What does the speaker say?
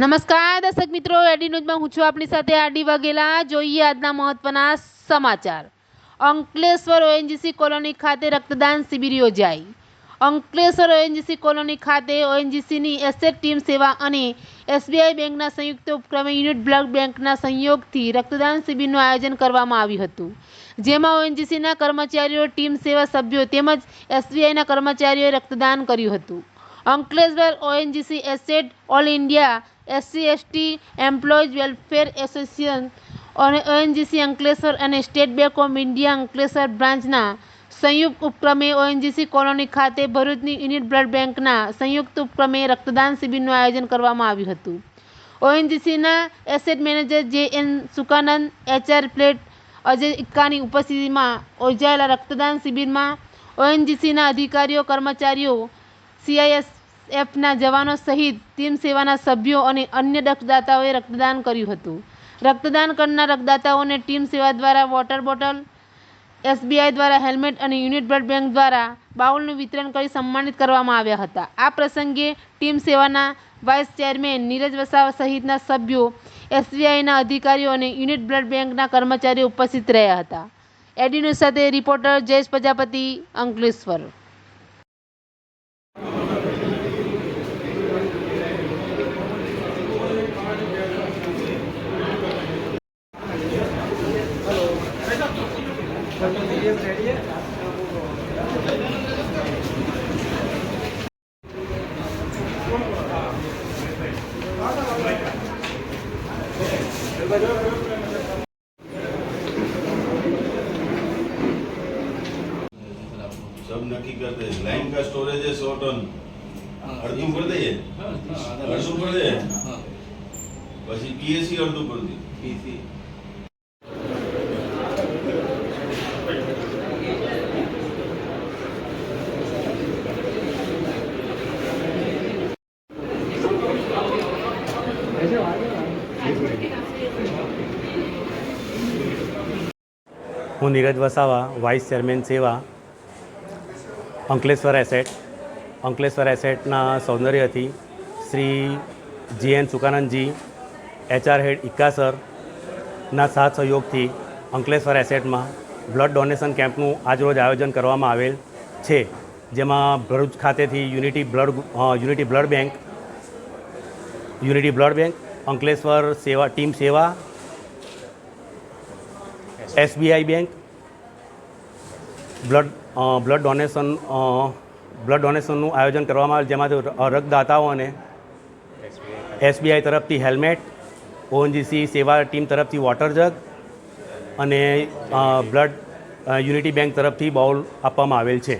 નમસ્કાર, દર્શક મિત્રો. એડી ન્યૂઝમાં હું છું આપણી સાથે આડી વાઘેલા. જોઈએ આજના મહત્વના સમાચાર. અંકલેશ્વર ઓએનજીસી કોલોની ખાતે રક્તદાન શિબિર યોજાઈ. અંકલેશ્વર ઓએનજીસી કોલોની ખાતે ઓએનજીસીની એસેટ ટીમ સેવા અને એસબીઆઈ બેંકના સંયુક્ત ઉપક્રમે યુનિટ બ્લડ બેંકના સંયોગથી રક્તદાન શિબિરનું આયોજન કરવામાં આવ્યું હતું. જેમાં ઓએનજીસીના કર્મચારીઓ, ટીમ સેવા સભ્યો તેમજ એસબીઆઈના કર્મચારીઓએ રક્તદાન કર્યું હતું. Ankleshwar ONGC asset all India SC ST employees welfare association અને ઓએનજીસી અંકલેશ્વર અને state bank of India Ankleshwar બ્રાન્ચના સંયુક્ત ઉપક્રમે ઓએનજીસી કોલોની ખાતે ભરૂચની યુનિટ બ્લડ બેંકના સંયુક્ત ઉપક્રમે રક્તદાન શિબિરનું આયોજન કરવામાં આવ્યું હતું. ઓએનજીસીના asset manager J N Sukanand HR plate Ajay ઇક્કાની ઉપસ્થિતિમાં યોજાયેલા રક્તદાન શિબિરમાં ઓએનજીસીના અધિકારીઓ, કર્મચારીઓ સીઆઈએસએફના જવાનો સહિત ટીમ સેવાના સભ્યો અને અન્ય રક્તદાતાઓએ રક્તદાન કર્યું હતું. રક્તદાન કરનાર રક્તદાતાઓને ટીમ સેવા દ્વારા વોટર બોટલ, એસબીઆઈ દ્વારા હેલ્મેટ અને યુનિટ બ્લડ બેંક દ્વારા બાઉલનું વિતરણ કરી સન્માનિત કરવામાં આવ્યા હતા. આ પ્રસંગે ટીમ સેવાના વાઇસ ચેરમેન નીરજ વસાવા સહિતના સભ્યો, એસબીઆઈના અધિકારીઓ અને યુનિટ બ્લડ બેંકના કર્મચારીઓ ઉપસ્થિત રહ્યા હતા. એડી ન્યૂઝ સાથે રિપોર્ટર જયેશ પ્રજાપતિ, અંકલેશ્વર. सब नक्की करते लाइन का स्टोरेज है सौ टन અડધું કરી દઈએ અડધું કરી દઈએ પછી પીએસસી અડધું કરી હું નીરજ વસાવા વાઇસ ચેરમેન સેવા, અંકલેશ્વર એસેટ અંકલેશ્વર એસેટના સૌંદર્યથી Shri G N સુકાનંદજી HR head ઇક્કાસરના સાથ સહયોગથી અંકલેશ્વર એસેટમાં બ્લડ ડોનેશન કેમ્પનું આજરોજ આયોજન કરવામાં આવેલ છે. જેમાં ભરૂચ ખાતેથી unity blood unity blood bank unity blood bank Ankleshwar Seva, team Seva SBI bank blood blood donation blood ડોનેશનનું આયોજન કરવામાં આવેલ, જેમાંથી રક્તદાતાઓને એસબીઆઈ તરફથી હેલ્મેટ ઓએનજીસી સેવા ટીમ તરફથી વોટર જગ અને બ્લડ યુનિટી બેંક તરફથી બાઉલ આપવામાં આવેલ છે.